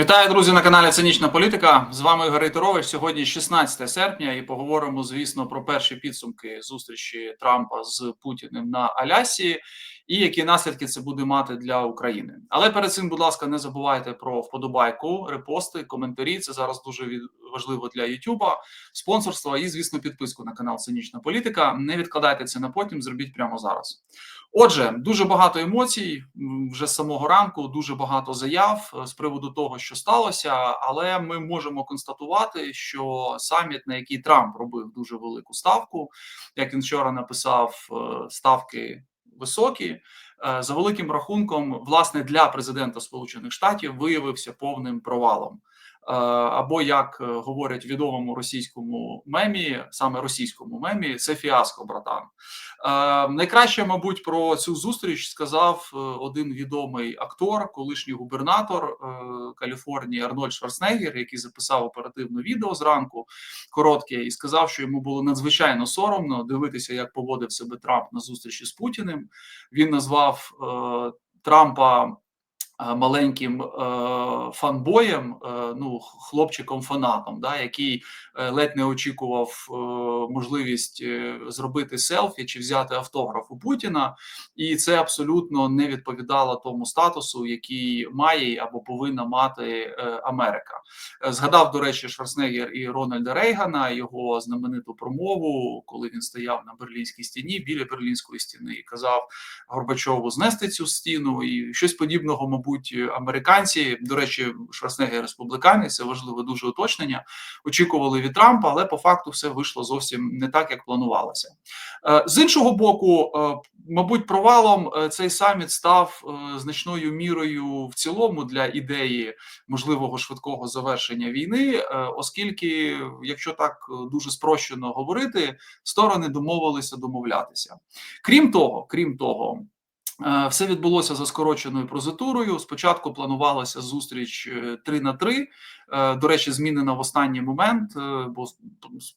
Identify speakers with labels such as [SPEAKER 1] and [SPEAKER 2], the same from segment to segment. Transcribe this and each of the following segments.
[SPEAKER 1] Вітаю, друзі, на каналі Цинічна Політика. З вами Ігор Рейтерович. Сьогодні 16 серпня, і поговоримо, звісно, про перші підсумки зустрічі Трампа з Путіним на Алясі і які наслідки це буде мати для України. Але перед цим, будь ласка, не забувайте про вподобайку, репости, коментарі. Це зараз дуже важливо для Ютуба, спонсорства і, звісно, підписку на канал Цинічна Політика. Не відкладайте це на потім, зробіть прямо зараз. Отже, дуже багато емоцій вже з самого ранку, дуже багато заяв е, з приводу того, що сталося. Але ми можемо констатувати, що саміт, на який Трамп робив дуже велику ставку, як він вчора написав, е, ставки високі. е, За великим рахунком, власне, для президента Сполучених Штатів виявився повним провалом. Е, Або як е, говорять відомому російському мемі, саме російському мемі, це фіаско, братан. Е, найкраще, мабуть, про цю зустріч сказав один відомий актор, колишній губернатор Каліфорнії Арнольд Шварценеггер, який записав оперативне відео зранку коротке, і сказав, що йому було надзвичайно соромно дивитися, як поводив себе Трамп на зустрічі з Путіним. Він назвав Трампа. Е, Маленьким е, фанбоєм, е, ну хлопчиком-фанатом, да, який ледь не очікував можливість зробити селфі чи взяти автограф у Путіна, і це абсолютно не відповідало тому статусу, який має або повинна мати Америка. Згадав, до речі, Шварценеггер і Рональда Рейгана його знамениту промову, коли він стояв на берлінській стіні біля берлінської стіни і казав Горбачову знести цю стіну, і щось подібного, мабуть, американці. До речі, Шварценеггер республіканець, це важливе дуже уточнення. Очікували від Трампа, але по факту все вийшло зовсім не так, як планувалося. Е, З іншого боку, е, мабуть, провалом е, цей саміт став е, значною мірою в цілому для ідеї можливого швидкого завершення війни, е, оскільки, якщо так е, дуже спрощено говорити, сторони домовилися домовлятися. Крім того, крім того. Е, Все відбулося за скороченою прозитурою. Спочатку планувалася зустріч е, 3 на 3. Е, До речі, змінена в останній момент, е, бо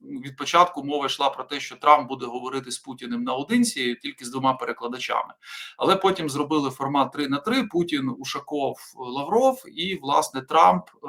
[SPEAKER 1] від початку мова йшла про те, що Трамп буде говорити з Путіним наодинці тільки з двома перекладачами. Але потім зробили формат 3 на 3, Путін, Ушаков, Лавров і власне Трамп, е,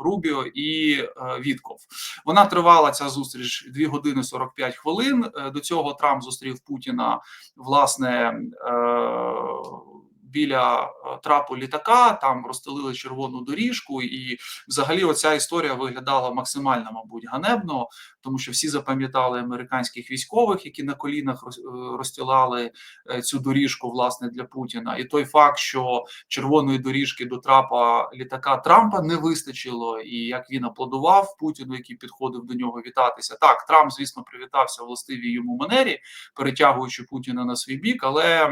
[SPEAKER 1] Рубіо і е, Вітков. Вона тривала ця зустріч 2 години 45 хвилин. Е, До цього Трамп зустрів Путіна власне. Е, Біля е, трапу літака там розстелили червону доріжку, і взагалі оця історія виглядала максимально, мабуть, ганебно, тому що всі запам'ятали американських військових, які на колінах роз- е, е, цю доріжку власне для Путіна. І той факт, що червоної доріжки до трапа літака Трампа не вистачило, і як він аплодував Путіну, який підходив до нього вітатися. Так, Трамп, звісно, привітався властивій йому манері, перетягуючи Путіна на свій бік, але е,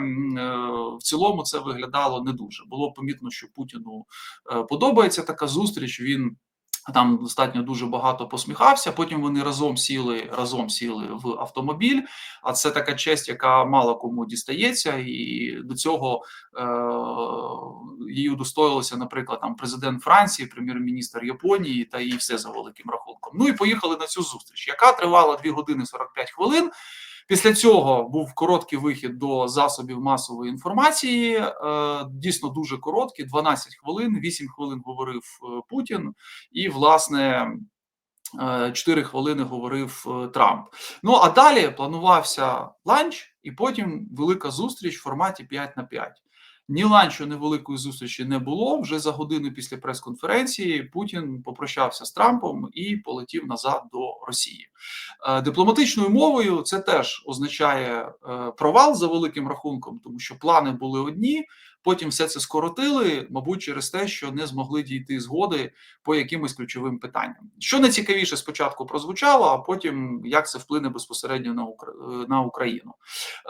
[SPEAKER 1] в цілому це виглядало не дуже. Було помітно, що Путіну подобається така зустріч. Він там достатньо дуже багато посміхався. Потім вони разом сіли, разом сіли в автомобіль. А це така честь, яка мало кому дістається, і до цього е, її удостоїлося, наприклад, там президент Франції, прем'єр-міністр Японії, та і все за великим рахунком. Ну і поїхали на цю зустріч, яка тривала 2 години 45 хвилин. Після цього був короткий вихід до засобів масової інформації. е, Дійсно дуже короткий, 12 хвилин. 8 хвилин говорив е, Путін, і власне. е, 4 хвилини говорив е, Трамп. Ну а далі планувався ланч, і потім велика зустріч в форматі 5 на 5. Ні ланчу, ні великої зустрічі не було. Вже за годину після прес-конференції Путін попрощався з Трампом і полетів назад до Росії. Е, Дипломатичною мовою це теж означає е, провал за великим рахунком, тому що плани були одні. Потім все це скоротили, мабуть, через те, що не змогли дійти згоди по якимось ключовим питанням. Що найцікавіше спочатку прозвучало, а потім як це вплине безпосередньо на на Україну.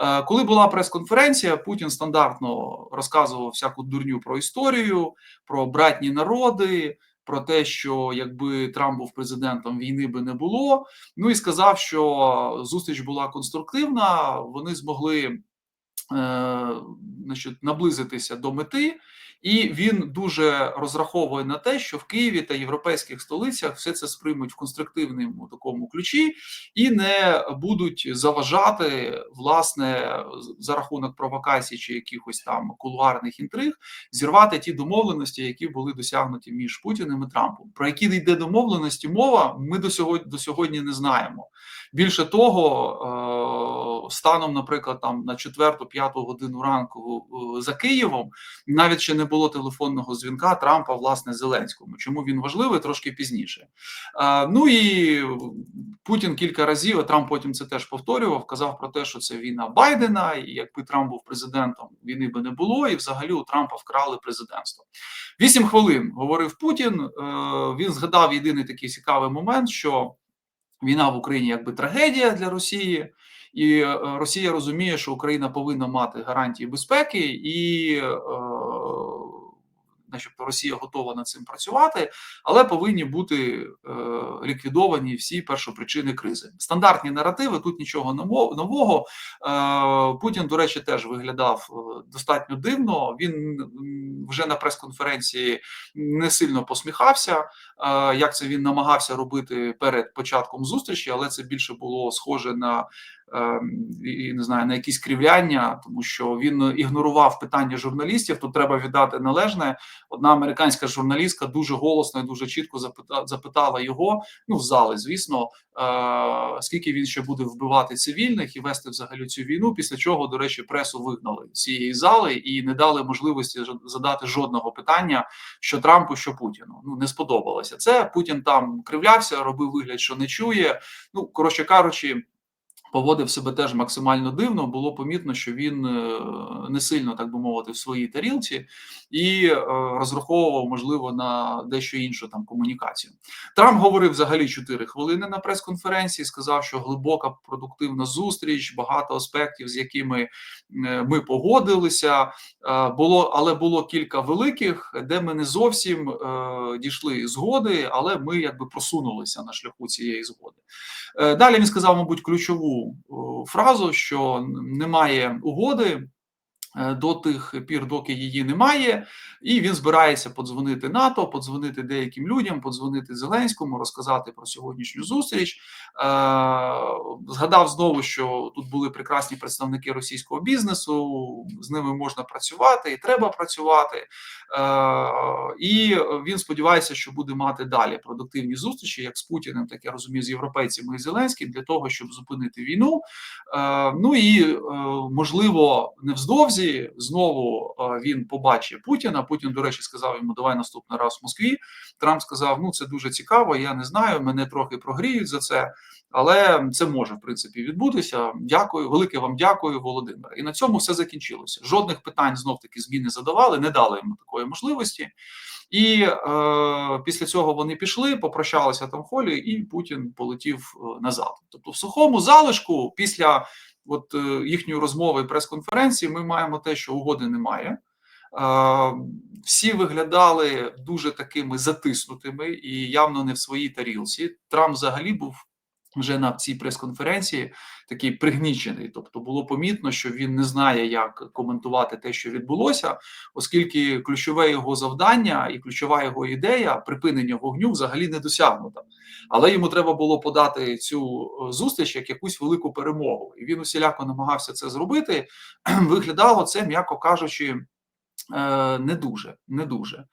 [SPEAKER 1] Е, Коли була прес-конференція, Путін стандартно розказував всяку дурню про історію, про братні народи. Про те, що якби Трамп був президентом, війни би не було. Ну і сказав, що зустріч була конструктивна. Вони змогли значить, наблизитися до мети. І він дуже розраховує на те, що в Києві та європейських столицях все це сприймуть в конструктивному такому ключі і не будуть заважати власне за рахунок провокацій чи якихось там кулуарних інтриг зірвати ті домовленості, які були досягнуті між Путіним і Трампом. Про які йде домовленості мова, ми до сьогодні до сьогодні не знаємо. Більше того, е, станом, наприклад, там на 4-5 годину ранку е, за Києвом навіть ще не було телефонного дзвінка Трампа, власне, Зеленському. Чому він важливий трошки пізніше? Е, ну і Путін кілька разів, а Трамп потім це теж повторював, казав про те, що це війна Байдена, і якби Трамп був президентом, війни би не було, і взагалі у Трампа вкрали президентство. Вісім хвилин говорив Путін. Він згадав єдиний такий цікавий момент, що війна в Україні якби трагедія для Росії, і е, Росія розуміє, що Україна повинна мати гарантії безпеки, і е, начебто Росія готова над цим працювати, але повинні бути е, ліквідовані всі першопричини кризи. Стандартні наративи тут нічого нового. Путін, до речі, теж виглядав достатньо дивно. Він вже на прес-конференції не сильно посміхався. Як це він намагався робити перед початком зустрічі, але це більше було схоже на і не знаю на якісь кривляння, тому що він ігнорував питання журналістів. Тут треба віддати належне. Одна американська журналістка дуже голосно і дуже чітко запитала його. Ну в зали, звісно, е, скільки він ще буде вбивати цивільних і вести взагалі цю війну. Після чого, до речі, пресу вигнали цієї зали і не дали можливості задати жодного питання, що Трампу, що Путіну. Ну не сподобалося це. Путін там кривлявся, робив вигляд, що не чує. Ну коротше кажучи поводив себе теж максимально дивно. Було помітно, що він е, не сильно так би мовити в своїй тарілці і е, розраховував можливо на дещо іншу там комунікацію. Трамп говорив взагалі 4 хвилини на прес-конференції. Сказав, що глибока продуктивна зустріч, багато аспектів, з якими е, ми погодилися. Було, але було кілька великих, де ми не зовсім дійшли згоди, але ми якби просунулися на шляху цієї згоди. Далі він сказав, мабуть, ключову фразу, що немає угоди. Е, до тих пір, доки її немає, і він збирається подзвонити НАТО, подзвонити деяким людям, подзвонити Зеленському, розказати про сьогоднішню зустріч. Е, згадав знову, що тут були прекрасні представники російського бізнесу, з ними можна працювати і треба працювати. Е, і він сподівається, що буде мати далі продуктивні зустрічі, як з Путіним, так я розумію, з європейцями і Зеленським, для того, щоб зупинити війну. Ну і можливо, невздовзі наразі знову він побачить Путіна. Путін, до речі, сказав йому, давай наступний раз в Москві. Трамп сказав: Ну це дуже цікаво. Я не знаю, мене трохи прогріють за це, але це може в принципі відбутися. Дякую, велике вам дякую, Володимир. І на цьому все закінчилося. Жодних питань знов таки зміни задавали, не дали йому такої можливості. І е, після цього вони пішли, попрощалися там в холі, і Путін полетів е, назад. Тобто, в сухому залишку, після от е, їхньої розмови і прес-конференції, ми маємо те, що угоди немає. Всі виглядали дуже такими затиснутими і явно не в своїй тарілці. Трамп взагалі був вже на цій прес-конференції такий пригнічений. Тобто було помітно, що він не знає, як коментувати те, що відбулося, оскільки ключове його завдання і ключова його ідея припинення вогню взагалі не досягнута. Але йому треба було подати цю е, зустріч як якусь велику перемогу, і він усіляко намагався це зробити. Виглядало це, м'яко кажучи. Е, не дуже, не дуже.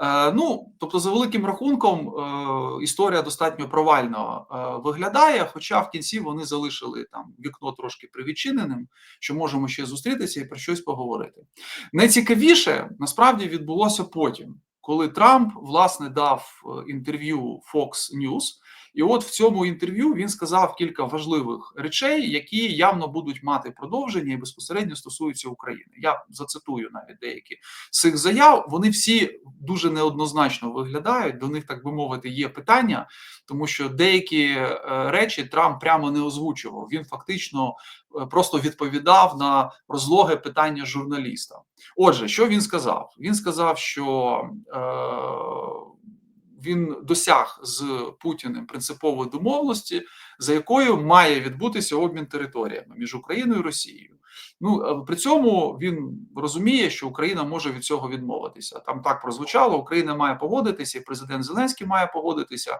[SPEAKER 1] Е, ну, тобто, за великим рахунком, е, історія достатньо провально виглядає. Хоча в кінці вони залишили там вікно трошки привідчиненим, що можемо ще зустрітися і про щось поговорити. Найцікавіше насправді відбулося потім, коли Трамп власне дав інтерв'ю Fox News, і от в цьому інтерв'ю він сказав кілька важливих речей, які явно будуть мати продовження і безпосередньо стосуються України. Я зацитую навіть деякі з цих заяв. Вони всі дуже неоднозначно виглядають. До них так би мовити є питання, тому що деякі е, речі Трамп прямо не озвучував. Він фактично е, просто відповідав на розлоге питання журналіста. Отже, що він сказав? Він сказав, що. Е він досяг з Путіним принципової домовленості, за якою має відбутися обмін територіями між Україною і Росією. Ну е, при цьому він розуміє, що Україна може від цього відмовитися. Там так прозвучало: Україна має погодитися, і президент Зеленський має погодитися.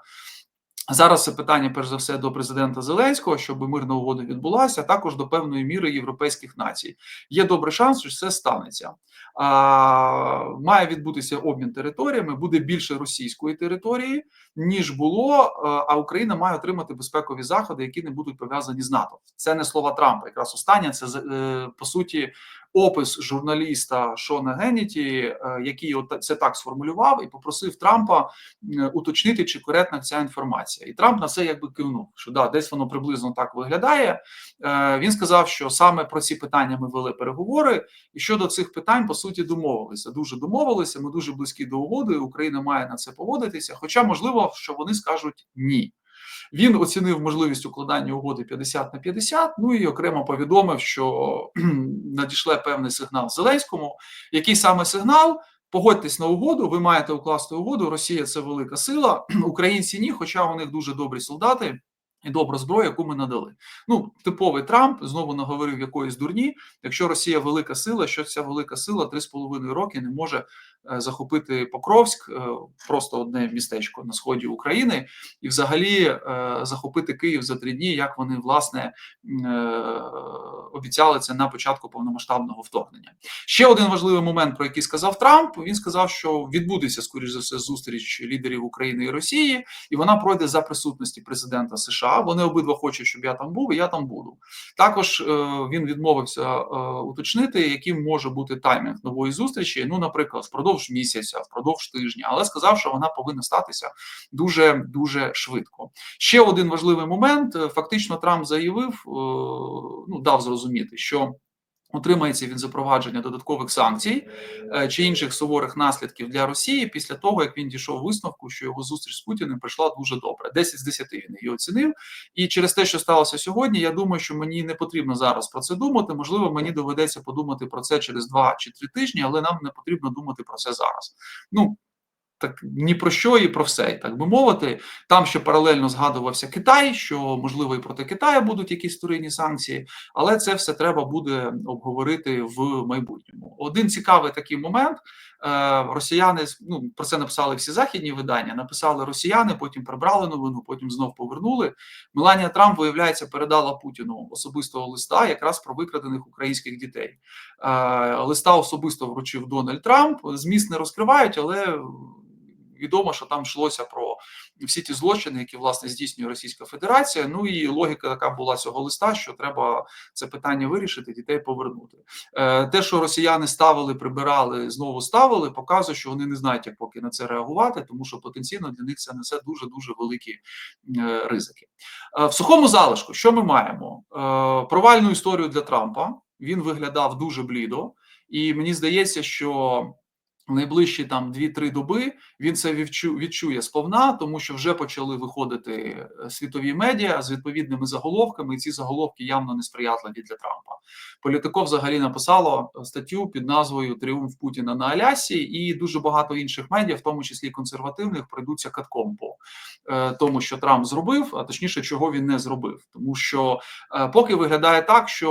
[SPEAKER 1] Зараз це питання, перш за все, до президента Зеленського, щоб мирна угода відбулася, а також до певної міри європейських націй. Є добрий шанс, що це станеться. А, Має відбутися обмін територіями, буде більше російської території, ніж було. А Україна має отримати безпекові заходи, які не будуть пов'язані з НАТО. Це не слова Трампа. Якраз останнє це е, по суті опис журналіста Шона Генніті, е, який це так сформулював і попросив Трампа уточнити, чи коректна ця інформація. І Трамп на це якби кивнув, що да, десь воно приблизно так виглядає. Е, він сказав, що саме про ці питання ми вели переговори, і щодо цих питань по суті домовилися. Дуже домовилися. Ми дуже близькі до угоди. Україна має на це погодитися. Хоча можливо, що вони скажуть ні. Він оцінив можливість укладання угоди 50 на 50, Ну і окремо повідомив, що надійшле певний сигнал Зеленському. Який саме сигнал? Погодьтесь на угоду, ви маєте укласти угоду. Росія це велика сила, українці ні, хоча у них дуже добрі солдати. І добра зброя, яку ми надали. Ну, типовий Трамп знову наговорив якоїсь дурні. Якщо Росія велика сила, що ця велика сила три з половиною роки не може захопити Покровськ, е, просто одне містечко на сході України, і взагалі е, захопити Київ за три дні, як вони власне обіцяли це на початку повномасштабного вторгнення. Ще один важливий момент, про який сказав Трамп. Він сказав, що відбудеться скоріш за все зустріч лідерів України і Росії, і вона пройде за присутності президента США. Вони обидва хочуть, щоб я там був, і я там буду. Також він відмовився уточнити, яким може бути таймінг нової зустрічі. Ну, наприклад, впродовж впродовж місяця, впродовж тижня, але сказав, що вона повинна статися дуже дуже швидко. Ще один важливий момент: фактично, Трамп заявив, е, ну дав зрозуміти, що. Утримається від запровадження додаткових санкцій е, чи інших суворих наслідків для Росії після того, як він дійшов висновку, що його зустріч з Путіним пройшла дуже добре. 10 з 10 він її оцінив. І через те, що сталося сьогодні, я думаю, що мені не потрібно зараз про це думати. Можливо, мені доведеться подумати про це через 2 чи 3 тижні, але нам не потрібно думати про це зараз. Ну так ні про що і про все, так би мовити. Там ще паралельно згадувався Китай, що можливо і проти Китаю будуть якісь вторинні санкції, але це все треба буде обговорити в майбутньому. Один цікавий такий момент. Е, росіяни ну про це написали всі західні видання. Написали росіяни, потім прибрали новину, потім знов повернули. Меланія Трамп виявляється, передала Путіну особистого листа, якраз про викрадених українських дітей. Е, листа особисто вручив Дональд Трамп. Зміст не розкривають, але відомо, що там йшлося про всі ті злочини, які власне здійснює Російська Федерація. Ну і логіка така була цього листа, що треба це питання вирішити, дітей повернути. Е, те, що росіяни ставили, прибирали, знову ставили, показує, що вони не знають, як поки на це реагувати, тому що потенційно для них це несе дуже дуже великі е, ризики. Е, в сухому залишку, що ми маємо? Провальну історію для Трампа. Він виглядав дуже блідо, і мені здається, що найближчі там 2-3 доби він це відчує сповна, тому що вже почали виходити е, світові медіа з відповідними заголовками. і Ці заголовки явно несприятливі для Трампа. Політико взагалі написало статтю під назвою Тріумф Путіна на Алясі, і дуже багато інших медіа, в тому числі консервативних, прийдуться катком по е, тому, що Трамп зробив, а точніше, чого він не зробив, тому що е, поки виглядає так, що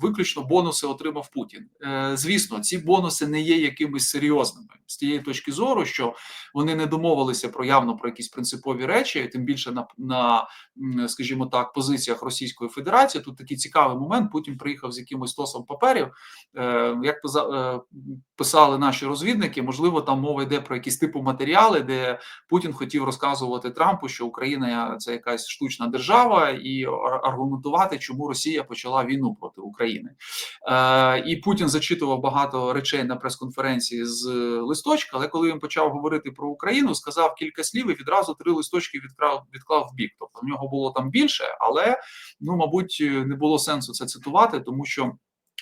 [SPEAKER 1] виключно бонуси отримав Путін. Звісно, ці бонуси не є якимись серйозними з тієї точки зору, що вони не домовилися про явно про якісь принципові речі, тим більше на на скажімо так, позиціях Російської Федерації. Тут такий цікавий момент. Путін приїхав з якимось стосом паперів. Е, Як е, писали наші розвідники, можливо, там мова йде про якісь типу матеріали, де Путін хотів розказувати Трампу, що Україна це якась штучна держава, і аргументувати, чому Росія почала війну проти України. Е, І Путін зачитував багато речей на прес-конференції з листочка. Але коли він почав говорити про Україну, сказав кілька слів і відразу три листочки відклав відклав в бік. Тобто в нього було там більше, але ну мабуть не було сенсу це цитувати, тому що.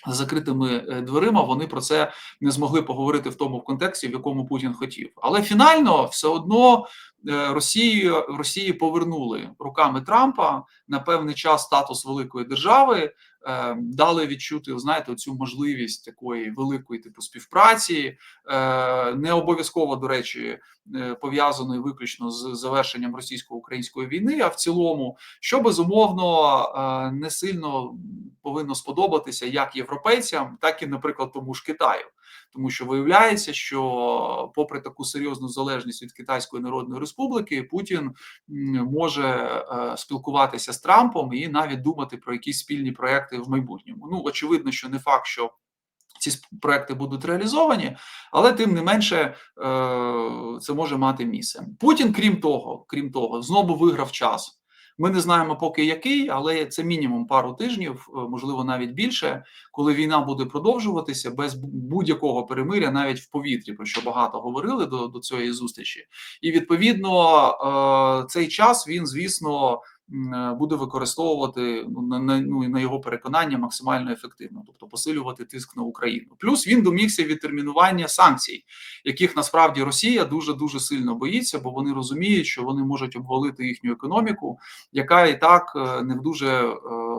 [SPEAKER 1] За закритими е, дверима вони про це не змогли поговорити в тому контексті, в якому Путін хотів. Але фінально все одно е, Росії Росії повернули руками Трампа на певний час статус великої держави. Е, дали відчути, знаєте, цю можливість такої великої типу співпраці, е, не обов'язково до речі, е, пов'язаної виключно з завершенням російсько-української війни, а в цілому, що безумовно не сильно повинно сподобатися як європейцям, так і, наприклад, тому ж Китаю. Тому що виявляється, що, попри таку серйозну залежність від Китайської Народної Республіки, Путін може е, спілкуватися з Трампом і навіть думати про якісь спільні проекти в майбутньому. Ну очевидно, що не факт, що ці проекти будуть реалізовані, але тим не менше е, це може мати місце. Путін, крім того, крім того, знову виграв час. Ми не знаємо поки який, але це мінімум пару тижнів, е, можливо, навіть більше, коли війна буде продовжуватися без будь-якого перемиря, навіть в повітрі, про що багато говорили до, до цієї зустрічі, і відповідно е, цей час він, звісно. Е, буде використовувати ну, на ну, на його переконання максимально ефективно, тобто посилювати тиск на Україну. Плюс він домігся відтермінування санкцій, яких насправді Росія дуже дуже сильно боїться, бо вони розуміють, що вони можуть обвалити їхню економіку, яка і так е, не в дуже е,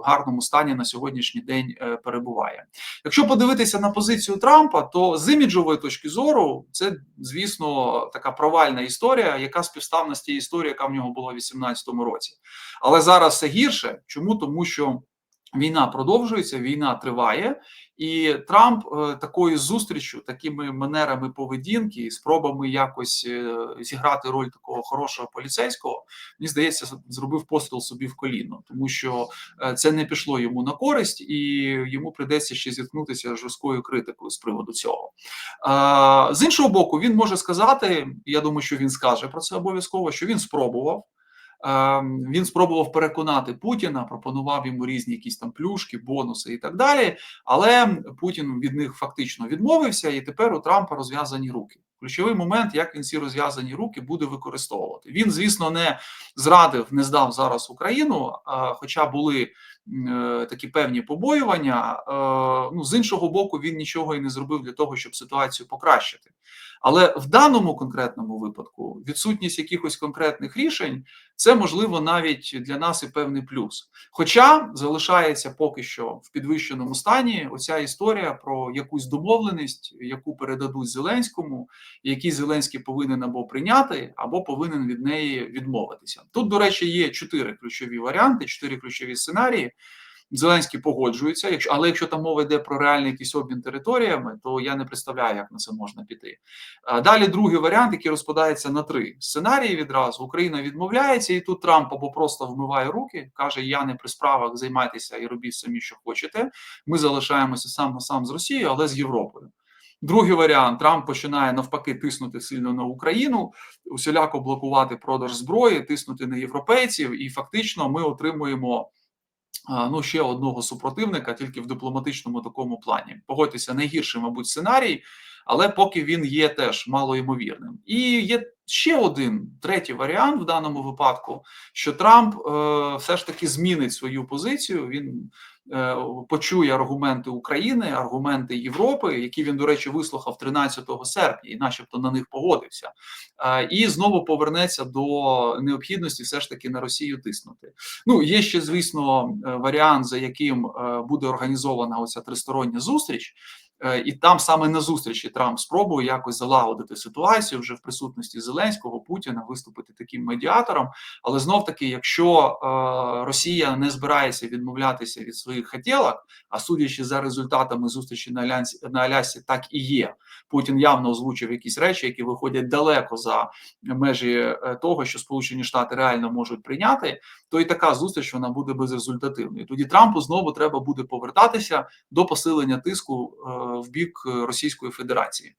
[SPEAKER 1] гарному стані на сьогоднішній день перебуває. Якщо подивитися на позицію Трампа, то з іміджової точки зору це, звісно, така провальна історія, яка співставна з тією історією, яка в нього була в 2018 році. Але зараз все гірше. Чому? Тому що війна продовжується, війна триває, і Трамп е, такою зустрічю, такими манерами поведінки, спробами якось е, зіграти роль такого хорошого поліцейського, мені здається, зробив постріл собі в коліно, тому що е, це не пішло йому на користь, і йому придеться ще зіткнутися з жорсткою критикою з приводу цього. З іншого боку, він може сказати: я думаю, що він скаже про це обов'язково, що він спробував. Ем, він спробував переконати Путіна, пропонував йому різні якісь там плюшки, бонуси і так далі. Але Путін від них фактично відмовився, і тепер у Трампа розв'язані руки. Ключовий момент, як він ці розв'язані руки буде використовувати. Він, звісно, не зрадив, не здав зараз Україну, хоча були е, такі певні побоювання. Е, ну з іншого боку, він нічого і не зробив для того, щоб ситуацію покращити. Але в даному конкретному випадку відсутність якихось конкретних рішень це можливо навіть для нас і певний плюс. Хоча залишається поки що в підвищеному стані оця історія про якусь домовленість, яку передадуть Зеленському, які Зеленський повинен або прийняти, або повинен від неї відмовитися. Тут, до речі, є чотири ключові варіанти, чотири ключові сценарії. Зеленський погоджується, якщо але якщо там мова йде про реальний якийсь обмін територіями, то я не представляю, як на це можна піти. Далі другий варіант, який розпадається на три сценарії. Відразу Україна відмовляється, і тут Трамп або просто вмиває руки, каже: Я не при справах займайтеся і робіть самі, що хочете. Ми залишаємося сам на сам з Росією, але з Європою. Другий варіант Трамп починає навпаки тиснути сильно на Україну, усіляко блокувати продаж зброї, тиснути на європейців, і фактично ми отримуємо ну ще одного супротивника, тільки в дипломатичному такому плані. Погодьтеся, найгірший, мабуть, сценарій, але поки він є теж малоймовірним. І є ще один третій варіант в даному випадку, що Трамп е, все ж таки змінить свою позицію. Він Е, почує аргументи України, аргументи Європи, які він, до речі, вислухав 13 серпня, і, начебто, на них погодився, е, і знову повернеться до необхідності все ж таки на Росію тиснути. Ну є ще, звісно, е, варіант, за яким буде організована оця тристороння зустріч. Е, і там саме на зустрічі Трамп спробує якось залагодити ситуацію вже в присутності Зеленського Путіна, виступити таким медіатором. Але знов таки, якщо е, Росія не збирається відмовлятися від своїх хотілок, а судячи за результатами зустрічі на Алясі, на Алясі, так і є. Путін явно озвучив якісь речі, які виходять далеко за межі е, того, що Сполучені Штати реально можуть прийняти, то і така зустріч вона буде безрезультативною. Тоді Трампу знову треба буде повертатися до посилення тиску. В бік Російської Федерації.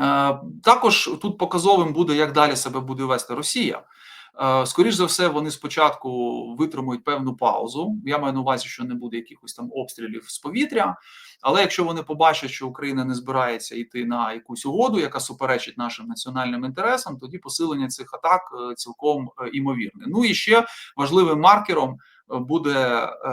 [SPEAKER 1] Е, також тут показовим буде, як далі себе буде вести Росія. Е, Скоріше за все, вони спочатку витримують певну паузу. Я маю на увазі, що не буде якихось там обстрілів з повітря. Але якщо вони побачать, що Україна не збирається йти на якусь угоду, яка суперечить нашим національним інтересам, тоді посилення цих атак е, цілком імовірне. Ну і ще важливим маркером буде е,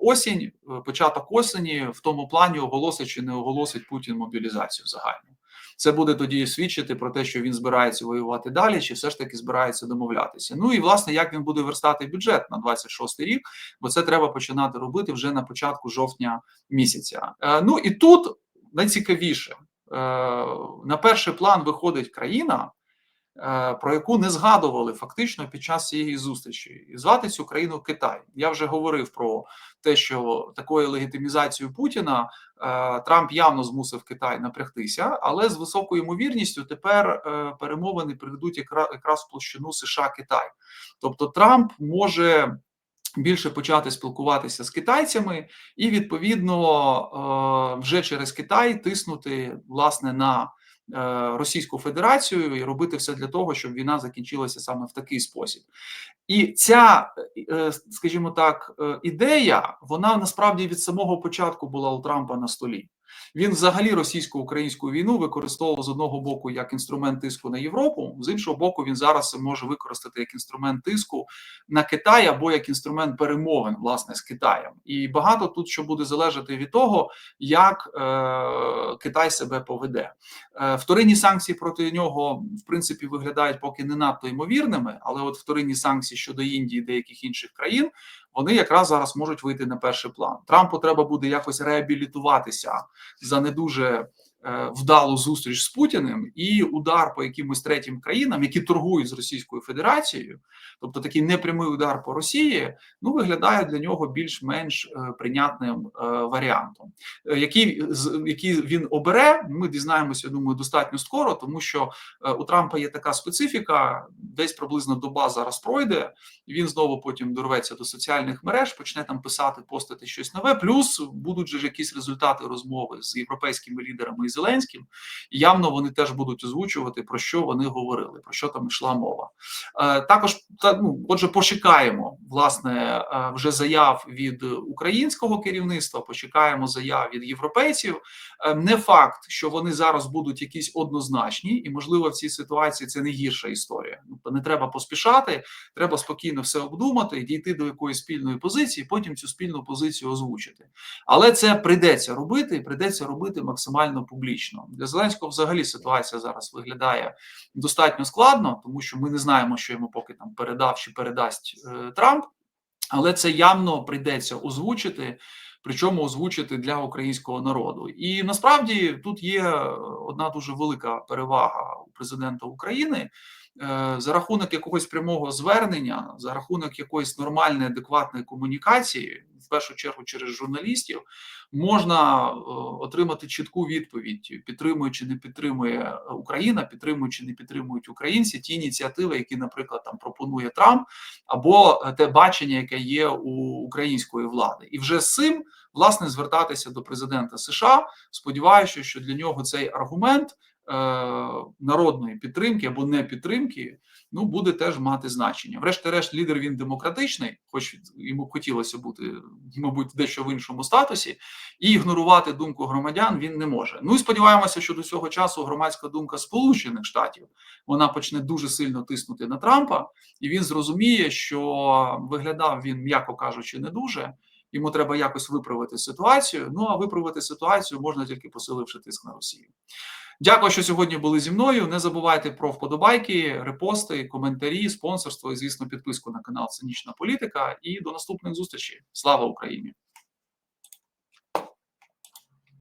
[SPEAKER 1] осінь, початок осені в тому плані оголосить чи не оголосить Путін мобілізацію загальну. Це буде тоді свідчити про те, що він збирається воювати далі, чи все ж таки збирається домовлятися. Ну і власне як він буде верстати бюджет на 26 рік, бо це треба починати робити вже на початку жовтня місяця. Е, Ну і тут найцікавіше е, на перший план виходить країна. Е, Про яку не згадували фактично під час цієї зустрічі, і звати цю країну Китай. Я вже говорив про те, що такою легітимізацією Путіна е, Трамп явно змусив Китай напрягтися, але з високою ймовірністю тепер е, перемовини приведуть якраз в площину США Китай. Тобто Трамп може більше почати спілкуватися з китайцями, і відповідно вже через Китай тиснути власне на Російську Федерацію і робити все для того, щоб війна закінчилася саме в такий спосіб. І ця, е, скажімо так, е, ідея, вона насправді від самого початку була у Трампа на столі. Він взагалі російсько-українську війну використовував з одного боку як інструмент тиску на Європу, з іншого боку, він зараз може використати як інструмент тиску на Китай або як інструмент перемовин власне з Китаєм. І багато тут що буде залежати від того, як е, Китай себе поведе. Е, вторинні санкції проти нього в принципі виглядають поки не надто ймовірними, але от вторинні санкції щодо Індії і деяких інших країн. Вони якраз зараз можуть вийти на перший план. Трампу треба буде якось реабілітуватися за не дуже вдалу зустріч з Путіним і удар по якимось третім країнам, які торгують з Російською Федерацією, тобто такий непрямий удар по Росії, ну виглядає для нього більш-менш е, прийнятним е, варіантом. Е, Який який він обере, ми дізнаємося, я думаю, достатньо скоро, тому що е, у Трампа є така специфіка, десь приблизно доба зараз пройде, він знову потім дорветься до соціальних мереж, почне там писати, постити щось нове. Плюс будуть же якісь результати розмови з європейськими лідерами і Зеленським. І явно вони теж будуть озвучувати про що вони говорили, про що там йшла мова. Е, Також та ну, отже, почекаємо власне е, вже заяв від українського керівництва. Почекаємо заяв від європейців. Е, Не факт, що вони зараз будуть якісь однозначні, і можливо в цій ситуації це не гірша історія. Тобто не треба поспішати, треба спокійно все обдумати, дійти до якоїсь спільної позиції, потім цю спільну позицію озвучити. Але це прийдеться робити, і прийдеться робити максимально публічно. Для Зеленського взагалі ситуація зараз виглядає достатньо складно, тому що ми не знаємо, що йому поки там передав чи передасть е, Трамп, але це явно прийдеться озвучити. Причому озвучити для українського народу, і насправді тут є одна дуже велика перевага у президента України е, за рахунок якогось прямого звернення, за рахунок якоїсь нормальної, адекватної комунікації, в першу чергу через журналістів, можна е, отримати чітку відповідь: підтримує чи не підтримує Україна, підтримує чи не підтримують українці ті ініціативи, які, наприклад, там пропонує Трамп, або те бачення, яке є у української влади, і вже з цим власне звертатися до президента США, сподіваючись, що для нього цей аргумент е, народної підтримки або не підтримки ну буде теж мати значення. Врешті-решт, лідер він демократичний, хоч йому б хотілося бути, мабуть, дещо в іншому статусі, і ігнорувати думку громадян він не може. Ну і сподіваємося, що до цього часу громадська думка Сполучених Штатів вона почне дуже сильно тиснути на Трампа, і він зрозуміє, що виглядав він, м'яко кажучи, не дуже. Йому треба якось виправити ситуацію. Ну а виправити ситуацію можна тільки посиливши тиск на Росію. Дякую, що сьогодні були зі мною. Не забувайте про вподобайки, репости, коментарі, спонсорство і, звісно, підписку на канал Цинічна Політика. І до наступних зустрічей. Слава Україні!